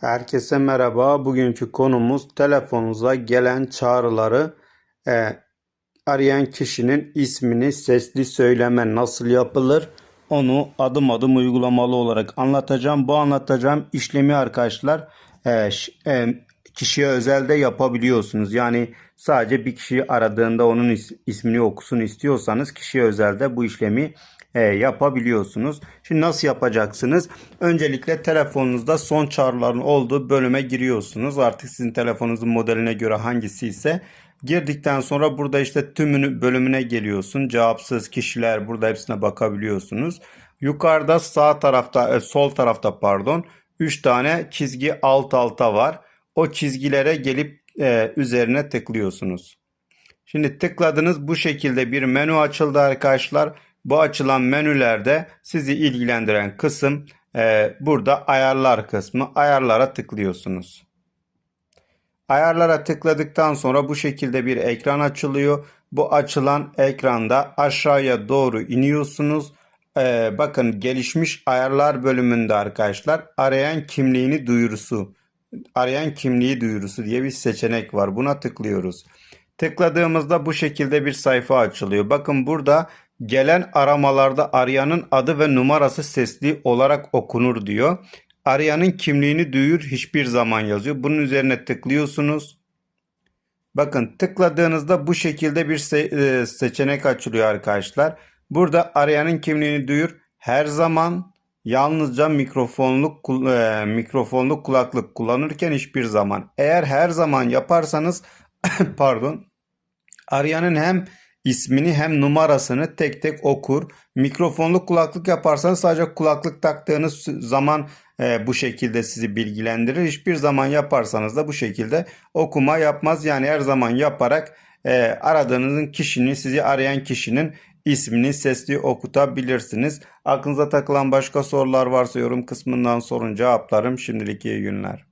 Herkese merhaba. Bugünkü konumuz telefonunuza gelen çağrıları e, arayan kişinin ismini sesli söyleme nasıl yapılır? Onu adım adım uygulamalı olarak anlatacağım. Bu anlatacağım işlemi arkadaşlar e, e, kişiye özelde yapabiliyorsunuz. Yani sadece bir kişiyi aradığında onun is- ismini okusun istiyorsanız kişiye özelde bu işlemi e, yapabiliyorsunuz. Şimdi nasıl yapacaksınız? Öncelikle telefonunuzda son çağrıların olduğu bölüme giriyorsunuz. Artık sizin telefonunuzun modeline göre hangisi ise girdikten sonra burada işte tümünü bölümüne geliyorsun. Cevapsız kişiler burada hepsine bakabiliyorsunuz. Yukarıda sağ tarafta e, sol tarafta pardon 3 tane çizgi alt alta var. O çizgilere gelip e, üzerine tıklıyorsunuz. Şimdi tıkladınız bu şekilde bir menü açıldı arkadaşlar. Bu açılan menülerde sizi ilgilendiren kısım e, burada ayarlar kısmı. Ayarlara tıklıyorsunuz. Ayarlara tıkladıktan sonra bu şekilde bir ekran açılıyor. Bu açılan ekranda aşağıya doğru iniyorsunuz. Ee, bakın gelişmiş ayarlar bölümünde arkadaşlar arayan kimliğini duyurusu arayan kimliği duyurusu diye bir seçenek var. Buna tıklıyoruz. Tıkladığımızda bu şekilde bir sayfa açılıyor. Bakın burada gelen aramalarda arayanın adı ve numarası sesli olarak okunur diyor. Arayanın kimliğini duyur hiçbir zaman yazıyor. Bunun üzerine tıklıyorsunuz. Bakın tıkladığınızda bu şekilde bir e, seçenek açılıyor arkadaşlar. Burada arayanın kimliğini duyur her zaman yalnızca mikrofonluk e, mikrofonlu kulaklık kullanırken hiçbir zaman. Eğer her zaman yaparsanız pardon arayanın hem ismini hem numarasını tek tek okur. Mikrofonlu kulaklık yaparsanız sadece kulaklık taktığınız zaman e, bu şekilde sizi bilgilendirir. Hiçbir zaman yaparsanız da bu şekilde okuma yapmaz. Yani her zaman yaparak e, aradığınızın kişinin sizi arayan kişinin ismini sesli okutabilirsiniz. Aklınıza takılan başka sorular varsa yorum kısmından sorun cevaplarım. Şimdilik iyi günler.